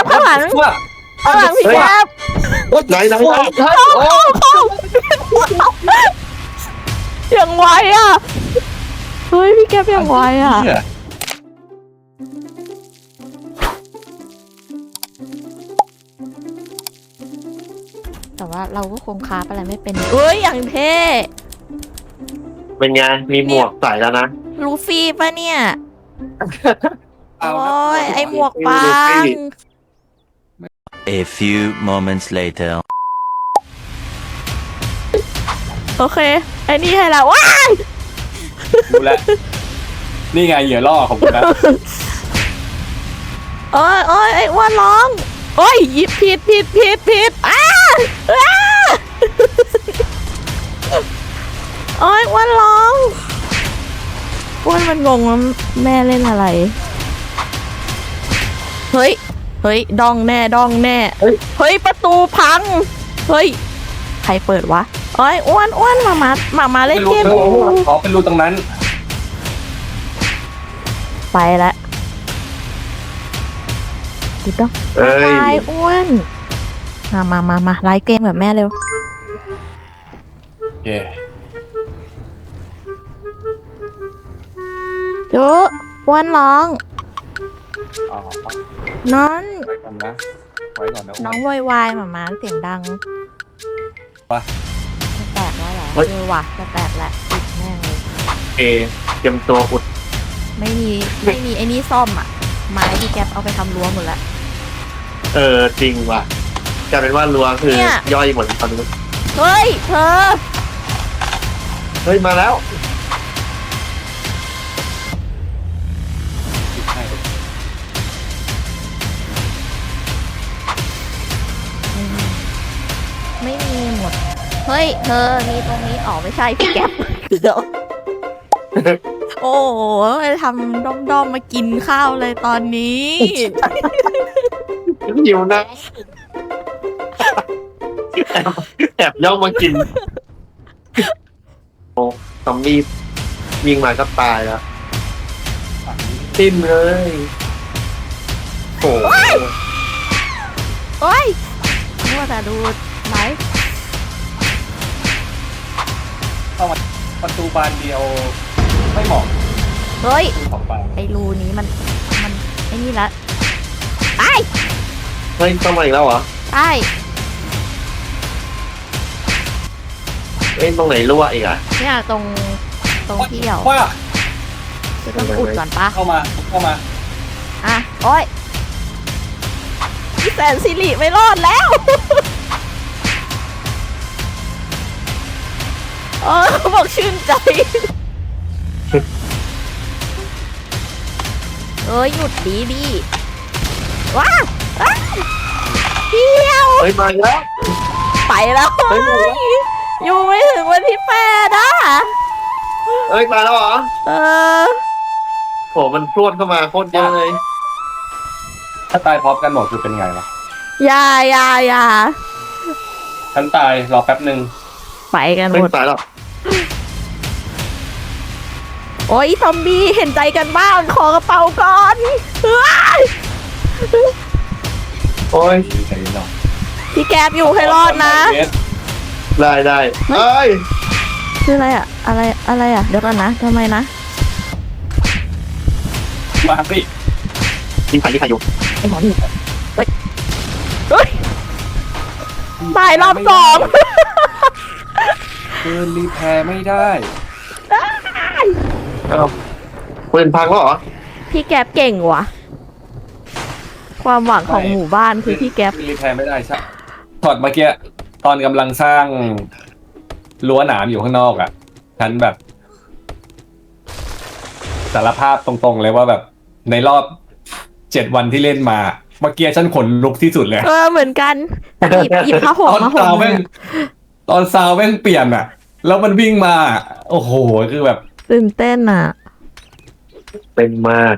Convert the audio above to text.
บข้างหลังว่าข้างหลังพี่แกบไหนไหนไหนโอ้อย่างไวอะเฮ้ยพี่แกบอย่างไวอะเหี้ยแต่ว่าเราก็คงคราฟอะไรไม่เป็นเอ้ยอย่างเท่เป็นไงมีหมวกใส่แล้วนะลูฟี่ปะเนี่ยเอาโอ้นะยไอหมวกปัลูฟี่ง A few moments later. โอเค ไอ้นี่ให้แล้วว้ายดูแลวนี่ไงเหยื่อล่อของกูนะโอ้ยโอ้ยไอ้อ้วนร้อง โอ้ยหยิบผิดผิดผิดผิดอ้าอ้าโอ้ยอ้วนร้องอ้วนมันงงว่าแม่เล่นอะไร เฮ้ยเฮ้ยดองแน่ดองแน่เฮ้ย เฮ้ยประตูพัง เฮ้ย ใครเปิดวะโอ้ยอ้วนอ้วนมามามามาเล่นไม่รู้เกมไม่อยู่รู้ขอเป็นรูตรงนั้น ไปแล้วติดดองเอ้ยตายอ้วนมามามามาไลฟ์เกมกับแม่เร็วเย่จุอ้วนร้อง อ๋อน้องไว้ก่อนนะไว้ก่อนนะน้องโวยวายหมามาเสียงดังปะจะแตกแล้วเหรอเฮ้ย เออว่ะจะแตกแล้วปิดแม่งเลยเอเตรียมตัวอุดไม่มีไม่มีไอ้นี่ซ่อมอะไม้ที่แกปเอาไปทำรั้วหมดแล้วเออจริงว่ะกลายเป็นว่ารัวคือเนี่ยย่อยหมดตอนนี้เฮ้ยเธอเฮ้ยมาแล้ว เฮ้ย เธอมีตรงนี้อ๋อไม่ใช่พี่แก๊ปเดี๋ยวโอ้โหทำด้อมๆมมากินข้าวเลยตอนนี้หิวนะแอบแอบย่องมากิน โอ้ซอมบี้วิ่งมาก็ตายแล้วฝั่งนี้ติ้มเลยโอ้โหโอ้ยนึกว่าแต่ดูไลฟ์ ประตูบานเดียวไม่เหมาะเฮ้ย ประตูสองบานไอ้รูนี้มัน มันไอ้นี่ละไปเฮ้ยต้องมาอีกแล้วเหรอไปเอ้ยตรงไหนรั่วอีกอะเนี่ยตรง ตรงที่เดียวว่าจะต้องอุดก่อนปะเข้ามาเข้ามาอะ โอ้ยพี่แสนสิริไม่รอดแล้ว เออเขาบอกชื่นใจ เอ้ยหยุดดีดีว้าว้าเที่ยวเฮ้ยมาอีกแล้ว ไปแล้วเฮ้ยหมดแล้วอยู่ไม่ถึงวันที่แปดอะเอ้ยมาแล้วเหรอเออโหมันพรวดเข้ามาโคตรเยอะเลย ถ้าตายพร้อมกันหมดคือเป็นไงวะอย่าอย่าอย่าฉันตายรอแป๊บหนึ่งไปกันหไม่มดตายหรอก โอ้ยซอมบี้เห็นใจกันบ้าง ขอกระเป๋าก่อนเฮ้ยโอ้ยใจเย็นหน่อยพี่แก๊บอยู่ให้รอดนะ ได้ได้เอ้ยคืออะไรอะอะไรอะไรอะเดี๋ยวก่อนนะทำไมนะมาสิยิงใครยิงใครอยู่ไอหมอนี่เฮ้ยเฮ้ยตายรอบสอง เดินรีแพร์ไม่ได้เอ้าปืนพังแล้วเหรอ พี่แก๊บเก่งว่ะ ความหวังของหมู่บ้านคือพี่แก๊บรีแพร์ไม่ได้ใช่ถอดเมื่อกี้ตอนกำลังสร้างรั้วหนามอยู่ข้างนอกอะ ฉันแบบ สารภาพตรงๆเลยว่าแบบ ในรอบเจ็ดวันที่เล่นมาเมื่อกี้ฉันขนลุกที่สุดเลย เออเหมือนกันหยิบหยิบผ้าห่ตมอนมาห่ซาวมแม่ง ตอนซาวแม่งเปลี่ยนอะแล้วมันวิ่งมา โอ้โห คือแบบ ตื่นเต้นอะ เป็นมาก